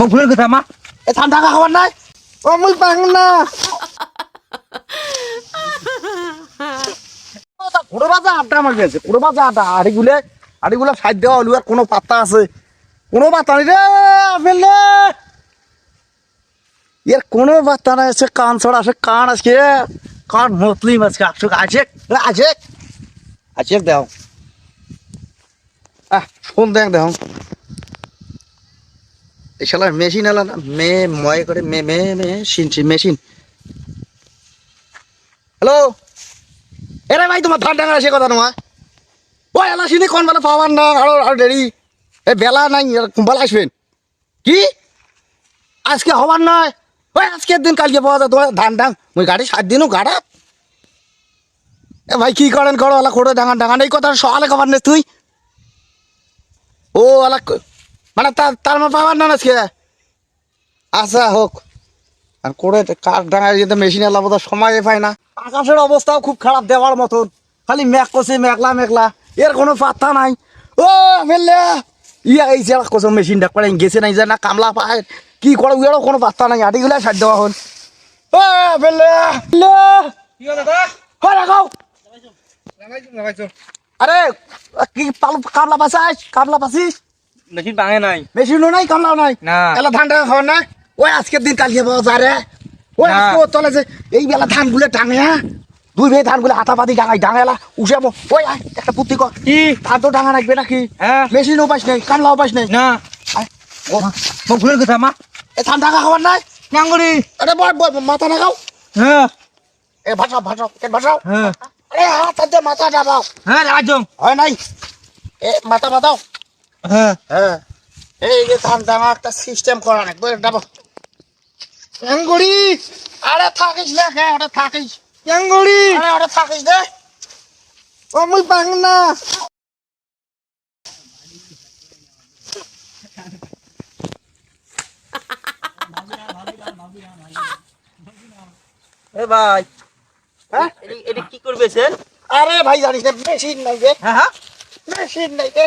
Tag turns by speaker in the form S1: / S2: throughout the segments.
S1: মোক ভুলের কথা, মা।
S2: এ ধান খাবার নাই? ও, মুই পাং না। কোড়ো বাজা আড্ডা আমার গেছে কোড়ো বাজা আড্ডা আড়িগুলে আড়িগুলো সাইড দেওয়া হলু আর কোনো পাত্তা আছে। কোনো পাত্তা নেই রে ফেললে এর কোনো পাত্তা নাই আছে কান ছড়া আছে কান আজকে। কান মতলি আজকে আসছে আছে আছে। আছে দেও আহ ফোন দেখ দেও এই শালার মেশিন এলা না মে ময় করে মে মে মে মেশিন মেশিন হ্যালো এরে ভাই, তোমার ধান ডাঙা সে কথা নয় ওই এলা সিনি কোন বেলা পাওয়ার না, আরও আরও দেরি। এ বেলা নাই বেলা আসবেন। কি? আজকে হবার নয়। ওই আজকের দিন কালকে পাওয়া যায় তোমার ধান ডাং ওই গাড়ি সাত দিনও গাড়া। এ ভাই, কি করেন করো এলা করে ডাঙা ডাঙা এই কথা সকালে খাবার নেই তুই। ও ক- মানে তার তার মানে পাওয়ার না আজকে? আচ্ছা হোক। আর করে কার ডাঙায় যেতে মেশিনে লাভ তো সময় পায় না। আকাশের অবস্থাও খুব খারাপ দেওয়ার মতন। খালি মেঘ করছে মেঘলা মেঘলা এর কোনো পাত্তা নাই। ও ফেললে! ইয়া এই যে কোথাও মেশিন ডাক পারে গেছে নাই যে না কামলা পায়। কি করে উয়ারও কোনো পাত্তা নাই। আটিগুলা সার দেওয়া হল। ও ফেললে! হয় আরে কি পাল কামলা পাসাস? কামলা পাসিস?
S1: মেশিন ভাঙে নাই।
S2: মেশিনও নাই কামলাও নাই।
S1: না।
S2: এলা ধান টাকা খাওয়ার না? ওই আজকের দিন কালকে পাওয়া যায় রে ওই। আজকে ওর তলে যে এই বেলা ধানগুলো টাঙে হ্যাঁ? দুই ভাই ধানগুলো হাতাপাতি ডাঙাই ডাঙাইলা উঠে ওই আয়, একটা পুত্তি কর।
S1: কি?
S2: ধান তো ডাঙা রাখবে নাকি?
S1: হ্যাঁ।
S2: মেশিনও পাইস নাই কামলাও পাইস নাই।
S1: না।
S2: ও,
S1: ভুলের কথা মা।
S2: এ ধান টাকা খাবার নাই?
S1: নাঙ্গরি
S2: আরে বয় বয় মাথা নাগাও।
S1: হ্যাঁ।
S2: এ ভাষাও ভাষাও কেন ভাষাও
S1: হ্যাঁ।
S2: আরে হাত হাতে মাথা ডাবাও
S1: হ্যাঁ লাগাইছো
S2: হয় নাই? এ মাথা মাথাও
S1: হ্যাঁ।
S2: হ্যাঁ। এই যে ধান দামা একটা সিস্টেম করা নাকি ডাবো আঙ্গুড়ি আরে থাকিস না হ্যাঁ ওটা থাকিস।
S1: নাঙ্গরি
S2: আরে ওটা থাকিস দে ও মুই পাং না।
S1: এ ভাই।
S2: হ্যাঁ?
S1: এটি- কি করবেছেন
S2: আরে ভাই জানিস না মেশিন নাই রে
S1: হ্যাঁ হ্যাঁ।
S2: মেশিন নাই রে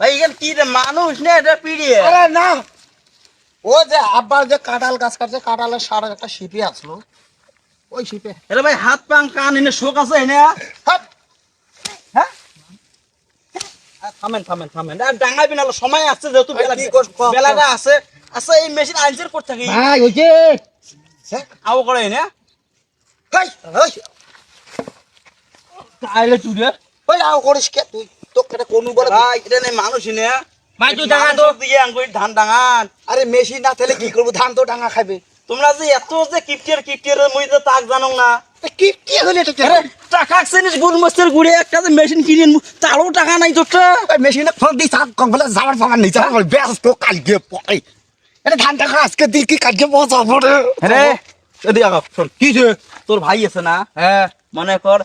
S1: ভাই এখানে কি রে মানুষ না এটা পিড়িয়ে।
S2: আরে না। ও যে আব্বার যে কাঁঠাল গাছ কাটছে কাঁঠালের সার একটা শিপে আসলো। ওই শিপে।
S1: এরে ভাই হাত পাং কান এনে শোক আছে এনে? হ্যাঁ? থামেন থামেন থামেন। আর ডাঙাবি না সময় আছে যেহেতু। বেলাটা আছে। আচ্ছা এই মেশিন আনসার করতে থাকি?
S2: ভাই ওই যে। হ্যাঁ?
S1: আও করে এনে। তাইলে তুই
S2: ওই আও করিস কে তুই? তোকে কোন বলে
S1: ভাই। এটা নেই মানুষ এনে ভাই তুই ডাঙা তো। দিয়ে আঙ্গুই ধান ডাঙান।
S2: আরে মেশিন না থাকলে কি করব? ধান তো ডাঙা খাবে
S1: তোমরা যে এত যে কিপটিয়ার কিপটিয়ার মুই তো তাক জানো না।
S2: এ কি কি হলে এটা
S1: আরে টাকা জিনিস গুল মস্তের গুড়ে একটা যে মেশিন কিনে তারও টাকা নাই তোরটা।
S2: মেশিনে ফোন দিই সাত কম বলে যাওয়ার পাবার নেই যাওয়ার ব্যস্ত কালকে পড়ে এটা ধান টাকা আজকে কি কালকে
S1: রে শোন। কি তোর ভাই আছে না?
S2: হ্যাঁ।
S1: মনে কর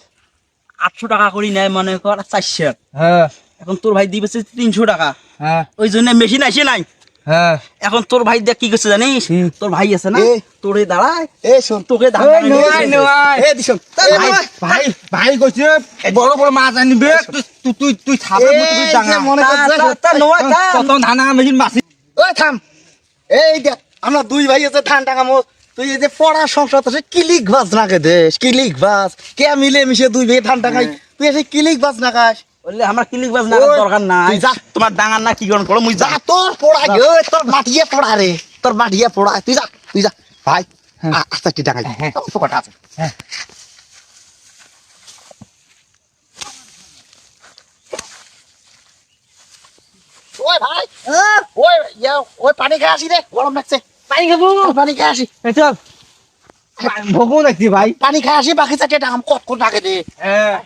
S1: আটশো টাকা করি নেয় মনে কর চারশো
S2: হ্যাঁ
S1: এখন তোর ভাই দিবে তিনশো টাকা
S2: হ্যাঁ
S1: ওই জন্য মেশিন আসে নাই
S2: হ্যাঁ
S1: এখন তোর ভাই দেখ কি করছে জানিস তোর ভাই আছে না। তোরে দাঁড়ায়
S2: শোন
S1: তোকে।
S2: ভাই ভাই কইছে বড় বড় মাছ আনবে তুই তুই তুই থামে তুই ডাঙা
S1: মনে কর যে- তা- তা নয়, তা।
S2: তখন ধান মেশিন বাসি ওই থাম এই দেখ আমরা দুই ভাই আছে ধান ডাঙা মো তুই এই যে পড়ার সংসার আছে কিলিক বাজ না কে দেশ কিলিক বাজ কে মিলে মিশে দুই ভাই ধান ডাঙাই তুই এসে কিলিক বাজ না খাস।
S1: বললে আমার ক্লিক বাজ না দরকার নাই।
S2: তুই যা।
S1: তোমার ডাঙার না কি করণ করো মুই
S2: যা। তোর পড়া গে তোর মাটিয়ে পড়া রে। তোর মাটিয়ে পড়া তুই যা তুই যা। ভাই আস্তে আস্তে ডাঙাই অল্প কটা আছে। ওই ভাই ওই ইয়া, ওই পানি খেয়ে আসি রে গরম লাগছে। পানি খাব? পানি খেয়ে আসি।
S1: চল। ভোগও দেখছি ভাই।
S2: পানি খেয়ে আসি বাকি চারটে ডাঙাম কত কোন ডাকে দে?
S1: হ্যাঁ।